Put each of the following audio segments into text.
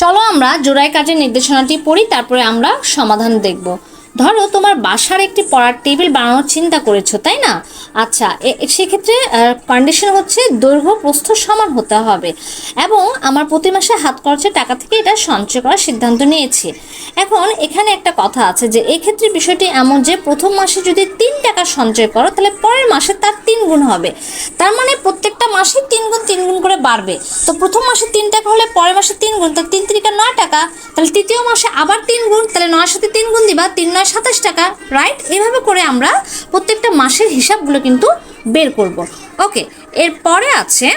চলো আমরা জোড়াই কাজের নির্দেশনাটি পড়ি, তারপরে আমরা সমাধান দেখব। ধরো তোমার বাসার একটি পড়ার টেবিল বানানোর চিন্তা করেছ, তাই না? আচ্ছা সেক্ষেত্রে কন্ডিশন হচ্ছে দৈর্ঘ্য, প্রস্থ সমান হতে হবে। এবং আমার প্রতি মাসে হাত খরচের টাকা থেকে এটা সঞ্চয় করার সিদ্ধান্ত নিয়েছি। এখন এখানে একটা কথা আছে যে, এক্ষেত্রে বিষয়টি এমন যে, প্রথম মাসে যদি তিন টাকা সঞ্চয় করো, তাহলে পরের মাসে তার তিন গুণ হবে। তার মানে প্রত্যেকটা মাসে তিন বাড়বে। তো প্রথম মাসে তিন টাকা হলে পরের মাসে তিন গুণ, তাহলে তিন তিরিকা নয় টাকা, তাহলে তৃতীয় মাসে আবার তিন গুণ, তাহলে নয় সাথে তিন গুণ দিবা, তিন নয় সাতাশ টাকা। রাইট এভাবে করে আমরা প্রত্যেকটা মাসের হিসাবগুলো কিন্তু বের করব। ওকে এরপরে আছে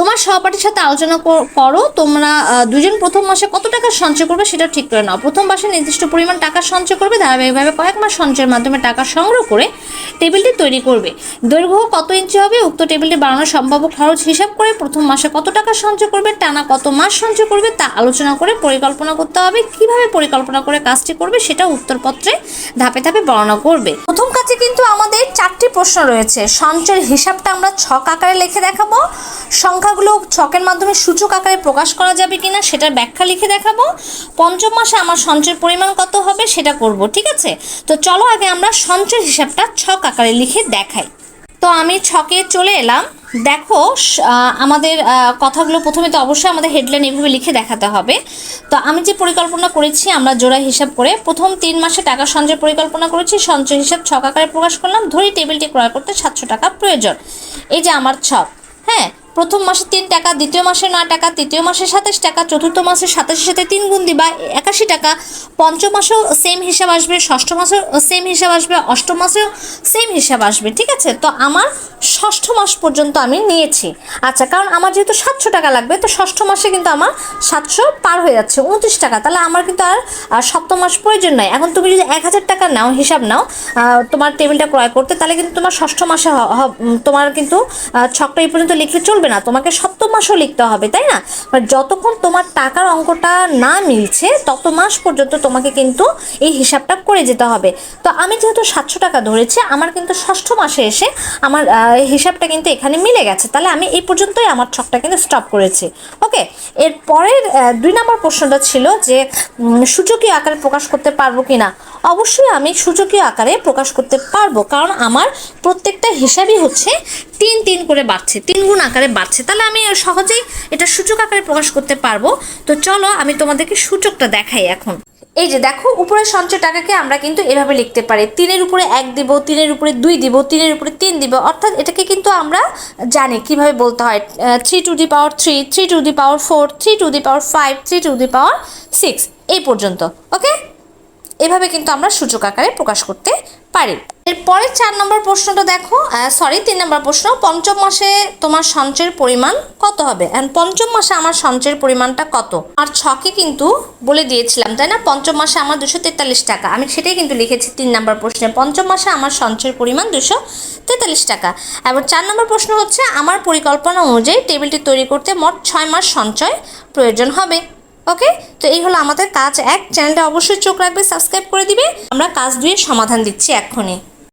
তোমার সহপাঠীর সাথে আলোচনা কর- তোমরা দুজন প্রথম মাসে কত টাকা সঞ্চয় করবে সেটা ঠিক করে নাও। প্রথম মাসে নির্দিষ্ট পরিমাণ টাকা সঞ্চয় করবে, ধারাবাহিকভাবে কয়েক মাস সঞ্চয়ের মাধ্যমে টাকা সংগ্রহ করে টেবিলটি তৈরি করবে। দৈর্ঘ্য কত ইঞ্চি হবে, উক্ত টেবিলটি বানানোর সম্ভাব্য খরচ হিসাব করে প্রথম মাসে কত টাকা সঞ্চয় করবে, টানা কত মাস সঞ্চয় করবে তা আলোচনা করে পরিকল্পনা করতে হবে। কীভাবে পরিকল্পনা করে কাজটি করবে সেটা উত্তরপত্রে ধাপে ধাপে বর্ণনা করবে। প্রথম কাজে কিন্তু আমাদের চারটি প্রশ্ন রয়েছে। সঞ্চয়ের হিসাবটা আমরা ছক আকারে লিখে দেখাবো। সংখ্যাগুলো ছকের মাধ্যমে সূচক আকারে প্রকাশ করা যাবে কিনা সেটার ব্যাখ্যা লিখে দেখাবো। পঞ্চম মাসে আমার সঞ্চয়ের পরিমাণ কত হবে সেটা করব, ঠিক আছে? তো চলো আগে আমরা সঞ্চয়ের হিসাবটা ছক আকারে লিখে দেখাই। তো আমি ছকে চলে এলাম। দেখো আমাদের কথাগুলো প্রথমে তো অবশ্যই আমাদের হেডলাইন এভাবে লিখে দেখাতে হবে। তো আমি যে পরিকল্পনা করেছি, আমরা জোড়া হিসাব করে প্রথম তিন মাসে টাকা সঞ্চয় পরিকল্পনা করেছি, সঞ্চয় হিসাব ছক আকারে প্রকাশ করলাম ধরি টেবিলটি ক্রয় করতে সাতশো টাকা প্রয়োজন। এই যে আমার ছক হ্যাঁ প্রথম মাসে তিন টাকা, দ্বিতীয় মাসে নয় টাকা, তৃতীয় মাসে সাতাশ টাকা, চতুর্থ মাসে সাতাশের সাথে তিন গুণ দিবা, একাশি টাকা। পঞ্চম মাসেও সেম হিসাব আসবে, ষষ্ঠ মাসেও সেম হিসাব আসবে, অষ্টম মাসেও সেম হিসাব আসবে, ঠিক আছে? তো আমার মাস পর্যন্ত আমি নিয়েছি। আচ্ছা কারণ আমার যেহেতু সাতশো টাকা লাগবে, তো ষষ্ঠ মাসে কিন্তু আমার সাতশো পার হয়ে যাচ্ছে, উনত্রিশ টাকা। তাহলে আমার কিন্তু আর সপ্তম মাস প্রয়োজন নাই। এখন তুমি যদি এক হাজার টাকা নাও, হিসাব নাও তোমার টেবিলটা ক্রয় করতে, তাহলে কিন্তু তোমার ষষ্ঠ মাসে তোমার কিন্তু ছকটা এই পর্যন্ত লিখলে চলবে না। তোমাকে সপ্তম মাসও লিখতে হবে, তাই না? মানে যতক্ষণ তোমার টাকার অঙ্কটা না মিলছে, তত মাস পর্যন্ত তোমাকে কিন্তু এই হিসাবটা করে যেতে হবে। তো আমি যেহেতু সাতশো টাকা ধরেছি, আমার কিন্তু ষষ্ঠ মাসে এসে আমার হিসাবটা কিন্তু এখানে মিলে গেছে। তাহলে আমি এই পর্যন্তই আমার ছকটা কিন্তু স্টপ করেছি। ওকে এর পরের দুই নম্বর প্রশ্নটা ছিল যে সূচকীয় আকারে প্রকাশ করতে পারব কি না অবশ্যই আমি সূচকীয় আকারে প্রকাশ করতে পারব, কারণ আমার প্রত্যেকটা হিসাবই হচ্ছে তিন তিন করে বাড়ছে, তিন গুণ আকারে বাড়ছে। তাহলে আমি সহজেই এটা সূচক আকারে প্রকাশ করতে পারব। তো চলো আমি তোমাদেরকে সূচকটা দেখাই এখন। এই যে দেখো, উপরের সঞ্চয় টাকাকে আমরা কিন্তু এভাবে লিখতে পারি। তিনের উপরে এক দিব, তিনের উপরে দুই দিব, তিনের উপরে তিন দিব, অর্থাৎ এটাকে কিন্তু আমরা জানি কীভাবে বলতে হয়। Three to the power three three to the power four three to the power five three to the power six এই পর্যন্ত ওকে এভাবে কিন্তু আমরা সূচক আকারে প্রকাশ করতে পারি। এরপরে চার নম্বর প্রশ্নটা দেখো সরি তিন নম্বর প্রশ্ন, পঞ্চম মাসে তোমার সঞ্চয়ের পরিমাণ কত হবে? অ্যান্ড পঞ্চম মাসে আমার সঞ্চয়ের পরিমাণটা কত? আর ছকে কিন্তু বলে দিয়েছিলাম, তাই না? পঞ্চম মাসে আমার দুশো তেতাল্লিশ টাকা। আমি সেটাই কিন্তু লিখেছি তিন নম্বর প্রশ্নে। পঞ্চম মাসে আমার সঞ্চয়ের পরিমাণ দুশো তেতাল্লিশ টাকা। এবার চার নম্বর প্রশ্ন হচ্ছে, আমার পরিকল্পনা অনুযায়ী টেবিলটি তৈরি করতে মোট ছয় মাস সঞ্চয় প্রয়োজন হবে। ওকে তো এই হলো আমাদের কাজ এক। চ্যানেলটা অবশ্যই চোখ রাখবে সাবস্ক্রাইব করে দিবে। আমরা কাজ দুয়ে সমাধান দিচ্ছি এক্ষুনি।